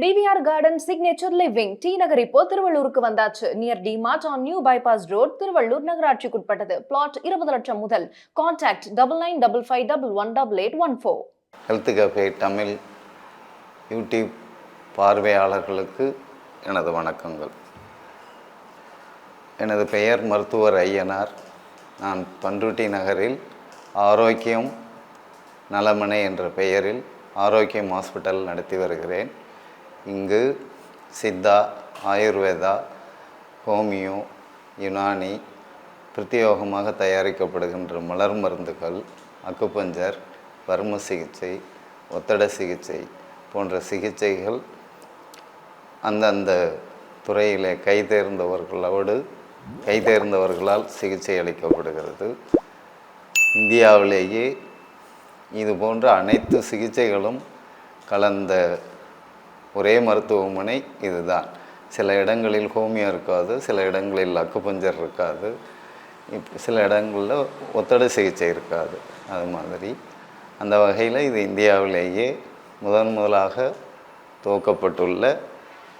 TVR garden signature living T Nagar இப்போ திருவள்ளூருக்கு வந்தாச்சு. Near D mart on new bypass road Tiruvallur நகராட்சிக்குட்பட்டது. Flat இருபது லட்சம் முதல். Contact double nine double five double one double eight one four health cafe Tamil YouTube பார்வையாளர்களுக்கு எனது வணக்கங்கள். எனது பெயர் மருத்துவர் ஐயனார். நான் பண்ருட்டி நகரில் ஆரோக்கியம் நலமனை என்ற பெயரில் ஆரோக்கியம் ஹாஸ்பிட்டல் நடத்தி வருகிறேன். இங்கு சித்தா ஆயுர்வேதா ஹோமியோ யுனானி பிரத்யோகமாக தயாரிக்கப்படுகின்ற மலர் மருந்துகள் அக்குபஞ்சர் வர்ம சிகிச்சை ஒத்தட சிகிச்சை போன்ற சிகிச்சைகள் அந்தந்த துறையிலே கைதேர்ந்தவர்களோடு கைதேர்ந்தவர்களால் சிகிச்சை அளிக்கப்படுகிறது. இந்தியாவிலேயே இது போன்ற அனைத்து சிகிச்சைகளும் கலந்த ஒரே மருத்துவமனை இதுதான். சில இடங்களில் ஹோமியோ இருக்காது சில இடங்களில் அக்குபஞ்சர் இருக்காது இப் சில இடங்களில் ஒத்தடை சிகிச்சை இருக்காது. அது மாதிரி. அந்த வகையில் இது இந்தியாவிலேயே முதன் முதலாக துவக்கப்பட்டுள்ள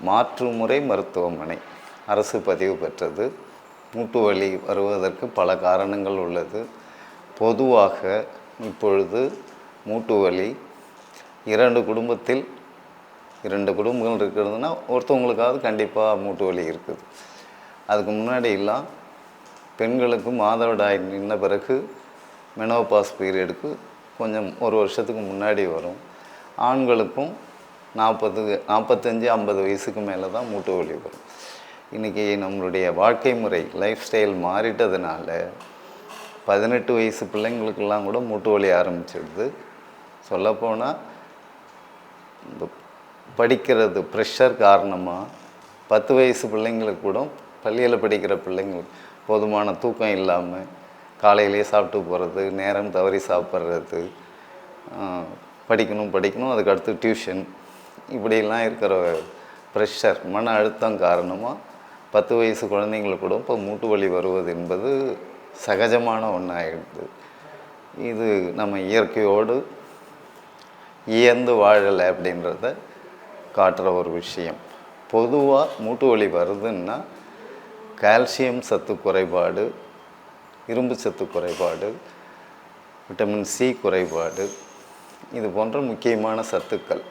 மாற்றுமுறை மருத்துவமனை. அரசு பதிவு பெற்றது. மூட்டு வலி வருவதற்கு பல காரணங்கள் உள்ளது. பொதுவாக இப்பொழுது மூட்டு வலி இரண்டு குடும்பத்தில் இரண்டு குடும்பங்கள் இருக்கிறதுனா ஒருத்தவங்களுக்காவது கண்டிப்பாக மூட்டு வலி இருக்குது. அதுக்கு முன்னாடி எல்லாம் பெண்களுக்கு மாதவிடாய் நின்ன பிறகு மெனோபாஸ் பீரியடுக்கு கொஞ்சம் ஒரு வருஷத்துக்கு முன்னாடி வரும். ஆண்களுக்கும் நாற்பது நாற்பத்தஞ்சு ஐம்பது வயசுக்கு மேலே தான் மூட்டு வலி வரும். இன்றைக்கி நம்மளுடைய வாழ்க்கை முறை லைஃப் ஸ்டைல் மாறிட்டதுனால பதினெட்டு வயசு பிள்ளைங்களுக்கெல்லாம் கூட மூட்டு வலி ஆரம்பிச்சிடுது சொல்லப்போனால் இந்த படிக்கிறது ப்ரெஷர் காரணமாக பத்து வயசு பிள்ளைங்களுக்கு கூட பள்ளியில் படிக்கிற பிள்ளைங்களுக்கு போதுமான தூக்கம் இல்லாமல் காலையிலேயே சாப்பிட்டு போகிறது நேரம் தவறி சாப்பிட்றது படிக்கணும் படிக்கணும் அதுக்கடுத்து டியூஷன் இப்படியெல்லாம் இருக்கிற ப்ரெஷர் மன அழுத்தம் காரணமாக பத்து வயசு குழந்தைங்களுக்கு கூட இப்போ மூட்டு வலி வருவது என்பது சகஜமான ஒன்றாகிடுது இது நம்ம இயற்கையோடு இயந்து வாழலை அப்படின்றத காட்டுற ஒரு விஷயம். பொதுவாக மூட்டு வலி வருதுன்னா கால்சியம் சத்து குறைபாடு இரும்பு சத்து குறைபாடு விட்டமின் சி குறைபாடு இது போன்ற முக்கியமான சத்துக்கள்.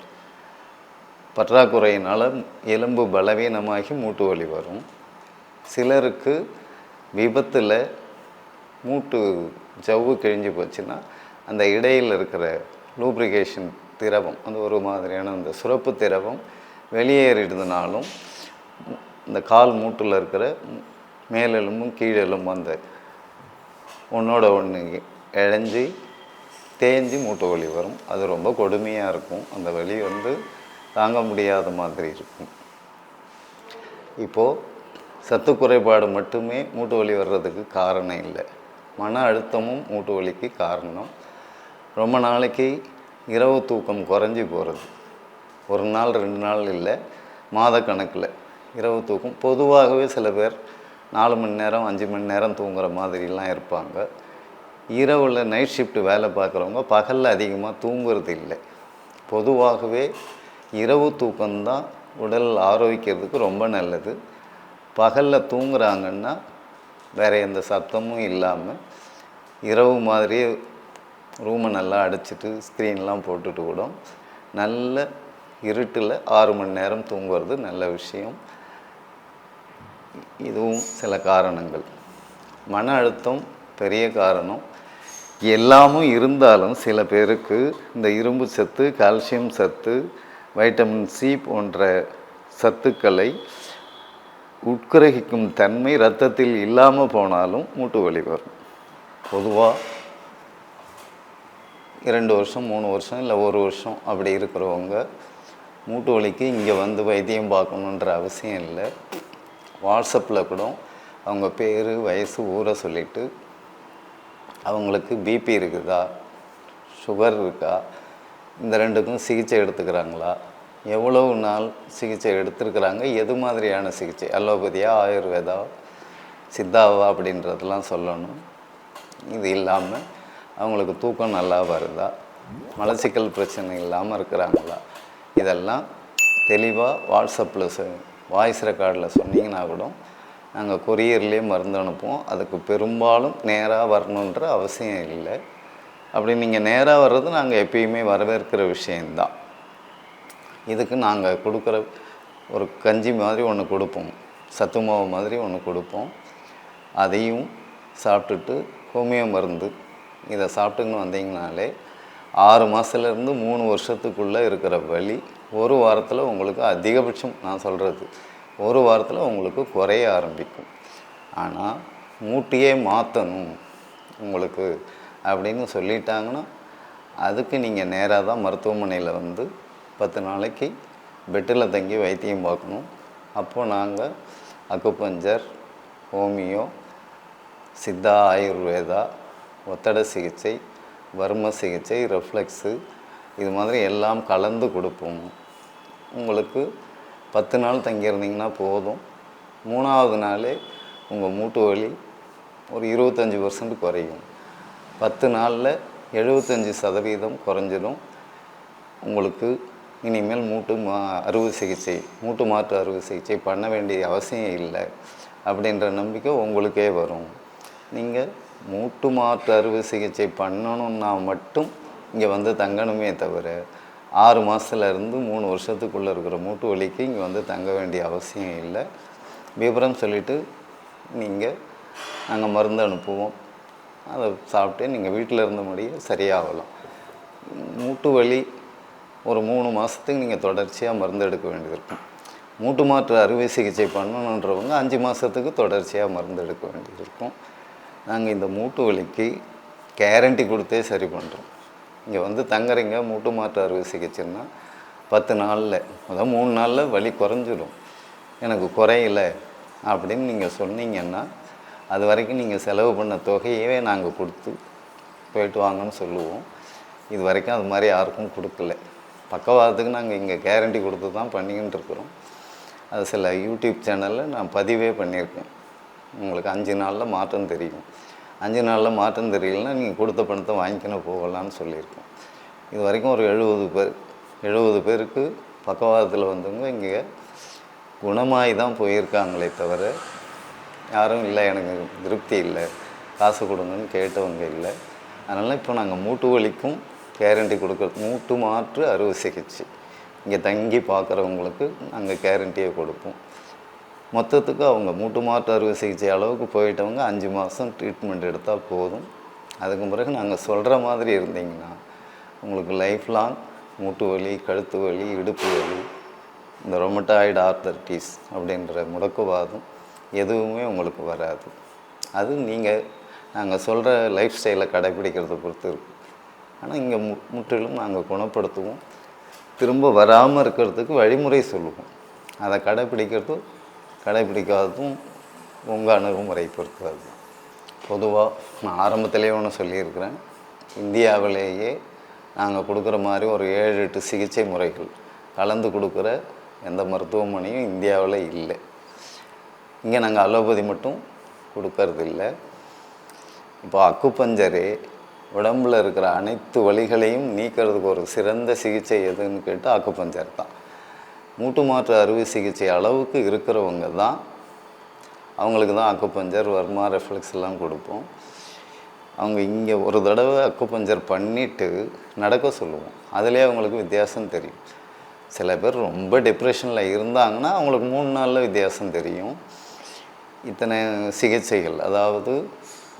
பற்றாக்குறையினால் எலும்பு பலவீனமாகி மூட்டு வலி வரும். சிலருக்கு விபத்தில் மூட்டு ஜவ்வு கிழிஞ்சு போச்சுன்னா அந்த இடையில் இருக்கிற லூப்ரிகேஷன் திரவம் அந்த ஒரு மாதிரியான அந்த சுரப்பு திரவம் வெளியேறிடுதுனாலும் இந்த கால் மூட்டில் இருக்கிற மேலெலும்பும் கீழெலும்பும் அந்த ஒன்றோட ஒன்று இழைஞ்சி தேஞ்சு மூட்டு வலி வரும். அது ரொம்ப கொடுமையாக இருக்கும். அந்த வலி வந்து தாங்க முடியாத மாதிரி இருக்கும். இப்போது சத்து குறைபாடு மட்டுமே மூட்டு வலி வர்றதுக்கு காரணம் இல்லை. மன அழுத்தமும் மூட்டு வலிக்கு காரணம். ரொம்ப நாளைக்கு இரவு தூக்கம் குறைஞ்சி போகிறது ஒரு நாள் ரெண்டு நாள் இல்லை மாதக்கணக்கில் இரவு தூக்கம். பொதுவாகவே சில பேர் நாலு மணி நேரம் அஞ்சு மணி நேரம் தூங்குற மாதிரிலாம் இருப்பாங்க. இரவில் நைட் ஷிஃப்ட் வேலை பார்க்குறவங்க பகலில் அதிகமாக தூங்குறது இல்லை. பொதுவாகவே இரவு தூக்கம்தான் உடல் ஆரோக்கியத்துக்கு ரொம்ப நல்லது. பகலில் தூங்குறாங்கன்னா வேறு எந்த சத்தமும் இல்லாமல் இரவு மாதிரியே ரூமை நல்லா அடைச்சிட்டு ஸ்க்ரீன்லாம் போட்டுட்டு கூட நல்ல இருட்டில் ஆறு மணி நேரம் தூங்குறது நல்ல விஷயம். இதுவும் சில காரணங்கள். மன அழுத்தம் பெரிய காரணம். எல்லாமும் இருந்தாலும் சில பேருக்கு இந்த இரும்பு சத்து கால்சியம் சத்து வைட்டமின் சி போன்ற சத்துக்களை உட்கிரகிக்கும் தன்மை இரத்தத்தில் இல்லாமல் போனாலும் மூட்டு வலி வரும். பொதுவாக இரண்டு வருஷம் மூணு வருஷம் இல்லை ஒரு வருஷம் அப்படி இருக்கிறவங்க மூட்டு வலிக்கு இங்கே வந்து வைத்தியம் பார்க்கணுன்ற அவசியம் இல்லை. வாட்ஸ்அப்பில் கூட அவங்க பேர் வயசு ஊரை சொல்லிவிட்டு அவங்களுக்கு பிபி இருக்குதா? சுகர் இருக்கா? இந்த ரெண்டுக்கும் சிகிச்சை எடுத்துக்கிறாங்களா? எவ்வளவு நாள் சிகிச்சை எடுத்துருக்குறாங்க? எது மாதிரியான சிகிச்சை? அலோபதியா ஆயுர்வேதா சித்தாவா அப்படின்றதெல்லாம் சொல்லணும். இது இல்லாமல் அவங்களுக்கு தூக்கம் நல்லா வருதா? மலச்சிக்கல் பிரச்சனை இல்லாமல் இருக்கிறாங்களா? இதெல்லாம் தெளிவாக வாட்ஸ்அப்பில் வாய்ஸ் ரெக்கார்டில் சொன்னீங்கன்னா கூட நாங்கள் கொரியர்லேயே மருந்து அனுப்புவோம். அதுக்கு பெரும்பாலும் நேராக வரணுன்ற அவசியம் இல்லை. அப்படி நீங்கள் நேராக வர்றது நாங்கள் எப்பயுமே வரவேற்கிற விஷயந்தான் இதுக்கு நாங்கள் கொடுக்குற ஒரு கஞ்சி மாதிரி ஒன்று கொடுப்போம். சத்து மாவு மாதிரி ஒன்று கொடுப்போம். அதையும் சாப்பிட்டுட்டு ஹோமியோ மருந்து இதை சாப்பிட்டுன்னு வந்தீங்கனாலே ஆறு மாதத்துலேருந்து மூணு வருஷத்துக்குள்ளே இருக்கிற வலி ஒரு வாரத்தில் உங்களுக்கு அதிகபட்சம் நான் சொல்கிறது ஒரு வாரத்தில் உங்களுக்கு குறைய ஆரம்பிக்கும். ஆனால் மூட்டையே மாற்றணும் உங்களுக்கு அப்படின்னு சொல்லிட்டாங்கன்னா அதுக்கு நீங்கள் நேராக தான் மருத்துவமனையில் வந்து பத்து நாளைக்கு பெட்டில் தங்கி வைத்தியம் பார்க்கணும். அப்போ நாங்கள் அக்குப்பஞ்சர் ஹோமியோ சித்தா ஆயுர்வேதா ஒத்தட சிகிச்சை வர்ம சிகிச்சை ரெஃப்ளெக்ஸு இது மாதிரி எல்லாம் கலந்து கொடுப்போம். உங்களுக்கு பத்து நாள் தங்கியிருந்தீங்கன்னா போதும். மூணாவது நாளே உங்கள் மூட்டு வலி ஒரு இருபத்தஞ்சி பர்சன்ட் குறையும். பத்து நாளில் எழுபத்தஞ்சி சதவீதம் குறைஞ்சிடும். உங்களுக்கு இனிமேல் மூட்டு மா அறுவை சிகிச்சை மூட்டு மாற்று அறுவை சிகிச்சை பண்ண வேண்டிய அவசியம் இல்லை அப்படின்ற நம்பிக்கை உங்களுக்கே வரும். நீங்கள் மூட்டு மாற்று அறுவை சிகிச்சை பண்ணணும்னா மட்டும் இங்கே வந்து தங்கணுமே தவிர ஆறு மாதத்துலேருந்து மூணு வருஷத்துக்குள்ளே இருக்கிற மூட்டு வலிக்கு இங்கே வந்து தங்க வேண்டிய அவசியம் இல்லை. விவரம் சொல்லிவிட்டு நீங்கள் நாங்கள் மருந்து அனுப்புவோம். அதை சாப்பிட்டு நீங்கள் வீட்டில் இருந்த முடியே சரியாகலாம். மூட்டு வலி ஒரு மூணு மாதத்துக்கு நீங்கள் தொடர்ச்சியாக மருந்து எடுக்க வேண்டியிருக்கும் மூட்டு மாற்று அறுவை சிகிச்சை பண்ணணுன்றவங்க அஞ்சு மாதத்துக்கு தொடர்ச்சியாக மருந்து எடுக்க வேண்டியிருக்கும் இருக்கும். நாங்கள் இந்த மூட்டு வலிக்கு கேரண்டி கொடுத்தே சரி பண்ணுறோம் இங்கே வந்து தங்குறீங்க மூட்டு மாற்று அறுவை சிகிச்சைன்னா பத்து நாளில் அதாவது மூணு நாளில் வலி குறைஞ்சிடும் எனக்கு குறையல அப்படின்னு நீங்கள் சொன்னீங்கன்னா அது வரைக்கும் நீங்கள் செலவு பண்ண தொகையவே நாங்கள் கொடுத்து போயிட்டு வாங்கன்னு சொல்லுவோம். இது வரைக்கும் அது மாதிரி யாருக்கும் கொடுக்கல. பக்கவாதத்துக்கு நாங்கள் இங்கே கேரண்டி கொடுத்து தான் பண்ணிக்கிட்டு இருக்கிறோம். அது சில யூடியூப் சேனலில் நான் பதிவே பண்ணியிருக்கேன். உங்களுக்கு அஞ்சு நாளில் மாற்றம் தெரியும். அஞ்சு நாளில் மாற்றம் தெரியலன்னா நீங்கள் கொடுத்த பணத்தை வாங்கிக்கணும் போகலான்னு சொல்லியிருக்கோம். இது வரைக்கும் ஒரு எழுபது பேர் எழுபது பேருக்கு பக்கவாதத்தில் வந்தவங்க இங்கே குணமாகி தான் போயிருக்காங்களே தவிர யாரும் இல்லை எனக்கு திருப்தி இல்லை காசு கொடுங்கன்னு கேட்டவங்க இல்லை. அதனால் இப்போ நாங்கள் மூட்டு வலிக்கும் கேரண்டி கொடுக்குற மூட்டு மாற்று அறுவை சிகிச்சை. இங்கே தங்கி பார்க்குறவங்களுக்கு நாங்கள் கேரண்டியை கொடுப்போம். மொத்தத்துக்கு அவங்க மூட்டு மாற்று அறுவை சிகிச்சை அளவுக்கு போயிட்டவங்க அஞ்சு மாதம் ட்ரீட்மெண்ட் எடுத்தால் போதும். அதுக்கு பிறகு நாங்கள் சொல்கிற மாதிரி இருந்தீங்கன்னா உங்களுக்கு லைஃப் லாங் மூட்டு வலி கழுத்து வலி இடுப்பு வலி இந்த ரொமட்டாய்டு ஆர்த்தர்டிஸ் அப்படின்ற முடக்குவாதம் எதுவுமே உங்களுக்கு வராது. அது நீங்கள் நாங்கள் சொல்கிற லைஃப் ஸ்டைலை கடைபிடிக்கிறத பொறுத்து இருக்கும். ஆனால் இங்கே மு முற்றிலும் நாங்கள் குணப்படுத்துவோம். திரும்ப வராமல் இருக்கிறதுக்கு வழிமுறை சொல்லுவோம். அதை கடைப்பிடிக்கிறது கடைப்பிடிக்காததும் உங்கள் அணுகுமுறை பொறுத்தது. பொதுவாக நான் ஆரம்பத்திலே ஒன்று சொல்லியிருக்கிறேன். இந்தியாவிலேயே நாங்கள் கொடுக்குற மாதிரி ஒரு ஏழு எட்டு சிகிச்சை முறைகள் கலந்து கொடுக்குற எந்த மருத்துவமனையும் இந்தியாவில் இல்லை. இங்கே நாங்கள் அலோபதி மட்டும் கொடுக்கறது இல்லை இப்போ அக்குப்பஞ்சரே உடம்புல இருக்கிற அனைத்து வழிகளையும் நீக்கிறதுக்கு ஒரு சிறந்த சிகிச்சை எதுன்னு கேட்டால் அக்குப்பஞ்சர் தான். மூட்டு மாற்று அறுவை சிகிச்சை அளவுக்கு இருக்கிறவங்க தான் அவங்களுக்கு தான் அக்குப்பஞ்சர் வர்மா ரெஃப்ளெக்ஸ் எல்லாம் கொடுப்போம். அவங்க இங்கே ஒரு தடவை அக்குப்பஞ்சர் பண்ணிவிட்டு நடக்க சொல்லுவோம். அதிலே அவங்களுக்கு வித்தியாசம் தெரியும். சில பேர் ரொம்ப டிப்ரெஷனில் இருந்தாங்கன்னா அவங்களுக்கு மூணு நாளில் வித்தியாசம் தெரியும். இத்தனை சிகிச்சைகள் அதாவது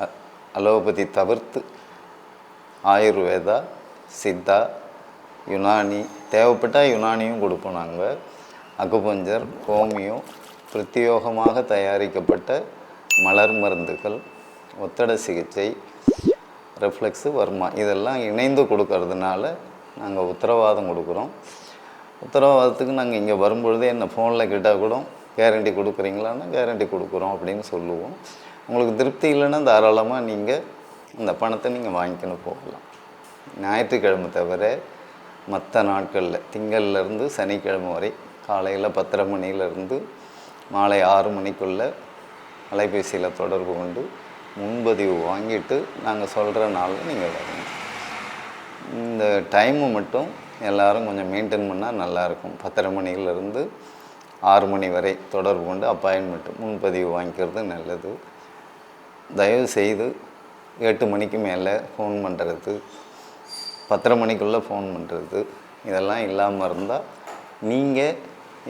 அ- அலோபதி தவிர்த்து ஆயுர்வேதா சித்தா யுனானி தேவைப்பட்டால் யுனானியும் கொடுப்போம் நாங்கள் அக்குபஞ்சர் ஹோமியோ பிரத்யோகமாக தயாரிக்கப்பட்ட மலர் மருந்துகள் ஒத்தட சிகிச்சை ரெஃப்ளெக்ஸு வர்மா இதெல்லாம் இணைந்து கொடுக்கறதுனால நாங்கள் உத்தரவாதம் கொடுக்குறோம். உத்தரவாதத்துக்கு நாங்கள் இங்கே வரும்பொழுதே என்ன ஃபோனில் கேட்டால் கூட கேரண்டி கொடுக்குறீங்களான்னா கேரண்டி கொடுக்குறோம் அப்படின்னு சொல்லுவோம். உங்களுக்கு திருப்தி இல்லைன்னா தாராளமாக நீங்கள் இந்த பணத்தை நீங்கள் வாங்கிக்கணும் போகலாம். ஞாயிற்றுக்கிழமை தவிர மற்ற நாட்களில் திங்கள்லேருந்து சனிக்கிழமை வரை காலையில் பத்தரை மணியிலிருந்து மாலை ஆறு மணிக்குள்ளே அலைபேசியில் தொடர்பு கொண்டு முன்பதிவு வாங்கிட்டு நாங்கள் சொல்கிற நாளில் நீங்கள் வரணும். இந்த டைமு மட்டும் எல்லோரும் கொஞ்சம் மெயின்டைன் பண்ணால் நல்லாயிருக்கும் பத்தரை மணியிலிருந்து ஆறு மணி வரை தொடர்பு கொண்டு அப்பாயின்மெண்ட் முன்பதிவு வாங்கிக்கிறது நல்லது. தயவு செய்து எட்டு மணிக்கு மேலே ஃபோன் பண்ணுறது பத்தரை மணிக்குள்ளே ஃபோன் பண்ணுறது இதெல்லாம் இல்லாமல் இருந்தால் நீங்கள்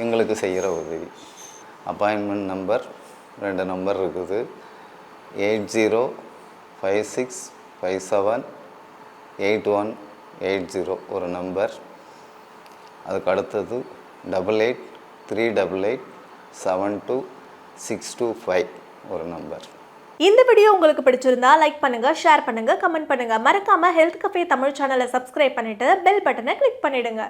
எங்களுக்கு செய்கிற உதவி. அப்பாயின்மெண்ட் நம்பர் ரெண்டு நம்பர் இருக்குது. Eight zero five six five seven eight one eight zero ஒரு நம்பர் அதுக்கு அடுத்தது double eight three double eight seven two six two five ஒரு நம்பர் இந்த வீடியோ உங்களுக்கு பிடிச்சிருந்தா லைக் பண்ணுங்க ஷேர் பண்ணுங்க கமெண்ட் பண்ணுங்க. மறக்காம ஹெல்த் கஃபே தமிழ் சேனலை சப்ஸ்கிரைப் பண்ணிட்டு பெல் பட்டனை கிளிக் பண்ணிடுங்க.